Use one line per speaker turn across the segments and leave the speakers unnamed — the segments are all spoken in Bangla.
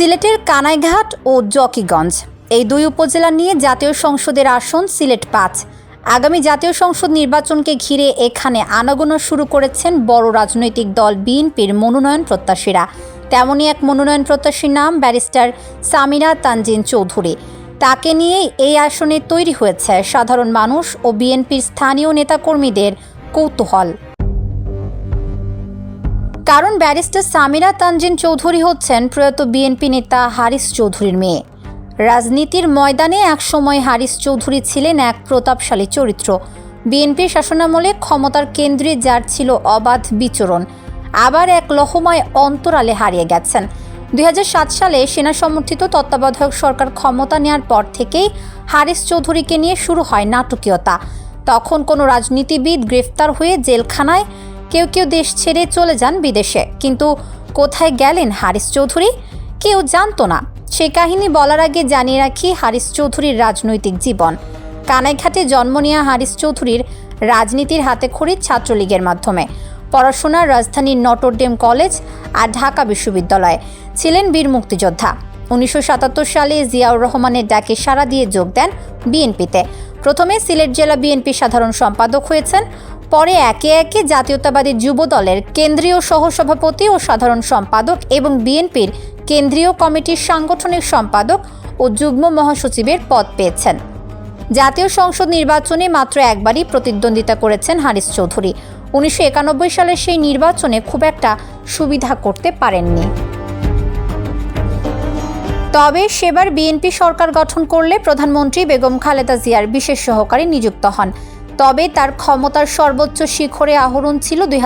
সিলেটের কানাইঘাট ও জকিগঞ্জ। এই দুই উপজেলা নিয়ে জাতীয় সংসদের আসন সিলেট পাঁচ। আগামী জাতীয় সংসদ নির্বাচনকে ঘিরে এখানে আনাগোনা শুরু করেছেন বড় রাজনৈতিক দল বিএনপির মনোনয়ন প্রত্যাশীরা। তেমনই এক মনোনয়ন প্রত্যাশীর নাম ব্যারিস্টার সামিরা তানজিন চৌধুরী। তাকে নিয়েই এই আসনে তৈরি হয়েছে সাধারণ মানুষ ও বিএনপির স্থানীয় নেতাকর্মীদের কৌতূহল। কারণ ব্যারিস্টার সামিরা তানজিন চৌধুরী হচ্ছেন প্রয়াত বিএনপি নেতা হারিস চৌধুরীর মেয়ে। রাজনীতির ময়দানে একসময় হারিস চৌধুরী ছিলেন এক প্রতাপশালী চরিত্র। বিএনপির শাসনামলে ক্ষমতার কেন্দ্রে যার ছিল অবাধ বিচরণ, আবার এক লহময় অন্তরালে হারিয়ে গেছেন। দুই হাজার সাত সালে সেনা সমর্থিত তত্ত্বাবধায়ক সরকার ক্ষমতা নেওয়ার পর থেকেই হারিস চৌধুরীকে নিয়ে শুরু হয় নাটকীয়তা। তখন কোনো রাজনীতিবিদ গ্রেফতার হয়ে জেলখানায় কেউ কেউ দেশ ছেড়ে চলে যান বিদেশে। কিন্তু কোথায় গেলেন হারিস চৌধুরী? কেউ জানতো না। সেই কাহিনী বলার আগে জানিয়ে রাখি হারিস চৌধুরীর রাজনৈতিক জীবন। কানাইঘাটে জন্ম নেওয়া হারিস চৌধুরীর রাজনীতির হাতে খড়ি ছাত্রলীগের মাধ্যমে। পড়াশোনা রাজধানীর নটরডেম কলেজ আর ঢাকা বিশ্ববিদ্যালয়ে ছিলেন বীর মুক্তিযোদ্ধা। উনিশশো সাতাত্তর সালে জিয়াউর রহমানের ডাকে সাড়া দিয়ে যোগ দেন বিএনপিতে। প্রথমে সিলেট জেলা বিএনপি সাধারণ সম্পাদক হয়েছেন। পরে একে একে জাতীয়তাবাদী যুব দলের কেন্দ্রীয় সহসভাপতি ও সাধারণ সম্পাদক এবং বিএনপির কেন্দ্রীয় কমিটির সাংগঠনিক সম্পাদক ও যুগ্ম মহাসচিবের পদ পেয়েছেন। জাতীয় সংসদ নির্বাচনে মাত্র একবারই প্রতিদ্বন্দ্বিতা করেছেন হারিস চৌধুরী। উনিশশো একানব্বই সালের সেই নির্বাচনে খুব একটা সুবিধা করতে পারেননি। তবে সেবার বিএনপি সরকার গঠন করলে প্রধানমন্ত্রী বেগম খালেদা জিয়ার বিশেষ সহকারী নিযুক্ত হন। তবে তার ক্ষমতার সর্বোচ্চ শিখরে আহরণ ছিল দুই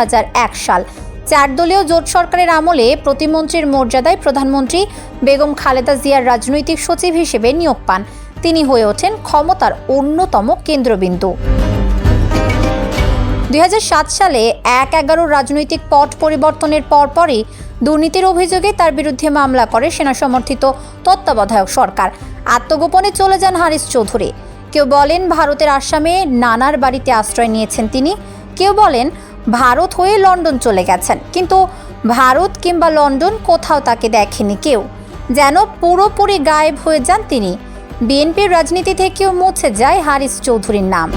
সাল। চার দলীয় জোট সরকারের আমলে প্রতিমন্ত্রীর মর্যাদায় প্রধানমন্ত্রী বেগম খালেদা জিয়ার রাজনৈতিক সচিব হিসেবে নিয়োগ পান। তিনি হয়ে ওঠেন ক্ষমতার অন্যতম কেন্দ্রবিন্দু। দুই হাজার সাত সালে এক এগারো রাজনৈতিক পট পরিবর্তনের পরপরই দুর্নীতির অভিযোগে তার বিরুদ্ধে মামলা করে সেনা সমর্থিত তত্ত্বাবধায়ক সরকার। আত্মগোপনে চলে যান হারিস চৌধুরী। কেউ বলেন ভারতের আসামে নানার বাড়িতে আশ্রয় নিয়েছেন তিনি। কেউ বলেন ভারত হয়ে লন্ডন চলে গেছেন। কিন্তু ভারত কিংবা লন্ডন কোথাও তাকে দেখেনি কেউ। যেন পুরোপুরি গায়েব হয়ে যান তিনি। বিএনপির রাজনীতি থেকেও মুছে যায় হারিস চৌধুরীর নাম।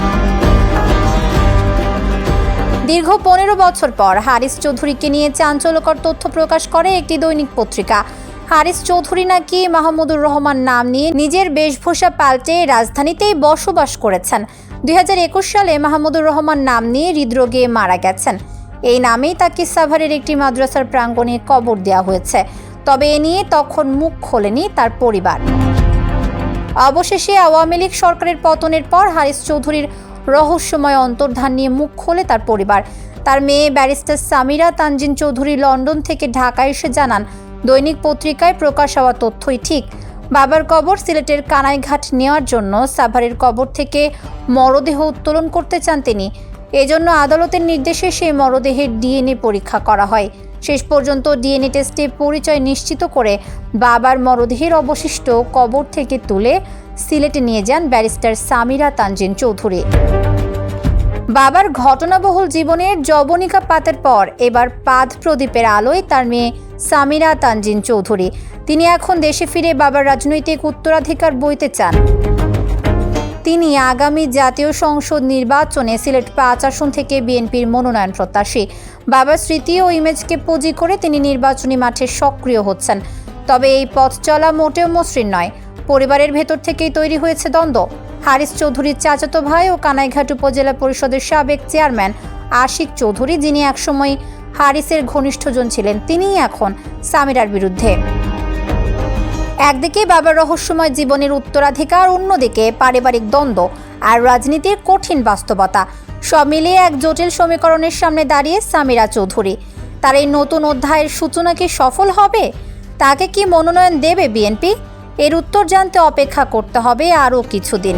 দীর্ঘ পনেরো বছর পর হারিস চৌধুরীকে নিয়ে চাঞ্চল্যকর তথ্য প্রকাশ করে একটি দৈনিক পত্রিকা। হারিস চৌধুরী নাকি মাহমুদুর রহমান নাম নিয়ে নিজের বেশভূষা পাল্টে রাজধানীতেই বসবাস করেছেন। দু হাজার একুশ সালে মাহমুদুর রহমান নাম নিয়ে হৃদরোগে মারা গেছেন। এই নামেই তাকে সাভারের একটি মাদ্রাসার প্রাঙ্গণে কবর দেওয়া হয়েছে। তবে এ নিয়ে তখন মুখ খোলেনি তার পরিবার। অবশেষে আওয়ামী লীগ সরকারের পতনের পর হারিস চৌধুরীর রহস্যময় অন্তর্ধান নিয়ে মুখ খোলে তার পরিবার। তার মেয়ে ব্যারিস্টার সামিরা তানজিন চৌধুরী লন্ডন থেকে ঢাকায় এসে জানান দৈনিক পত্রিকায় প্রকাশ হওয়া তথ্যই ঠিক। বাবার কবর সিলেটের কানাইঘাট নেওয়ার জন্য সাভারের কবর থেকে মরদেহ উত্তোলন করতে চান তিনি। এজন্য আদালতের নির্দেশে সেই মরদেহের ডিএনএ পরীক্ষা করা হয়। শেষ পর্যন্ত ডিএনএ টেস্টে পরিচয় নিশ্চিত করে বাবার মরদেহের অবশিষ্ট কবর থেকে তুলে সিলেটে নিয়ে যান ব্যারিস্টার সামিরা তানজিন চৌধুরী। বাবার ঘটনাবহুল জীবনের জবনিকা পাতের পর এবার পাদ প্রদীপের আলোয় তার মেয়ে সামিরা তানজিন চৌধুরী। তিনি এখন দেশে ফিরে বাবার রাজনৈতিক উত্তরাধিকার বইতে চান। তিনি আগামী জাতীয় সংসদ নির্বাচনে সিলেট পাঁচ আসন থেকে বিএনপির মনোনয়ন প্রত্যাশী। বাবার স্মৃতি ও ইমেজকে পুঁজি করে তিনি নির্বাচনী মাঠে সক্রিয় হচ্ছেন। তবে এই পথ চলা মোটেও মসৃণ নয়। পরিবারের ভেতর থেকেই তৈরি হয়েছে দ্বন্দ্ব। হারিস চৌধুরীর চাচাতো ভাই ও কানাইঘাট উপজেলা পরিষদের সাবেক চেয়ারম্যান আশিক চৌধুরী, যিনি একসময় হারিসের ঘনিষ্ঠজন ছিলেন, তিনিই এখন সামিরার বিরুদ্ধে। একদিকে বাবার রহস্যময় জীবনের উত্তরাধিকার, অন্যদিকে পারিবারিক দ্বন্দ্ব আর রাজনীতির কঠিন বাস্তবতা। সব মিলিয়ে এক জটিল সমীকরণের সামনে দাঁড়িয়ে সামিরা চৌধুরী। তার এই নতুন অধ্যায়ের সূচনা কি সফল হবে? তাকে কি মনোনয়ন দেবে বিএনপি? এর উত্তর জানতে অপেক্ষা করতে হবে আরও কিছুদিন।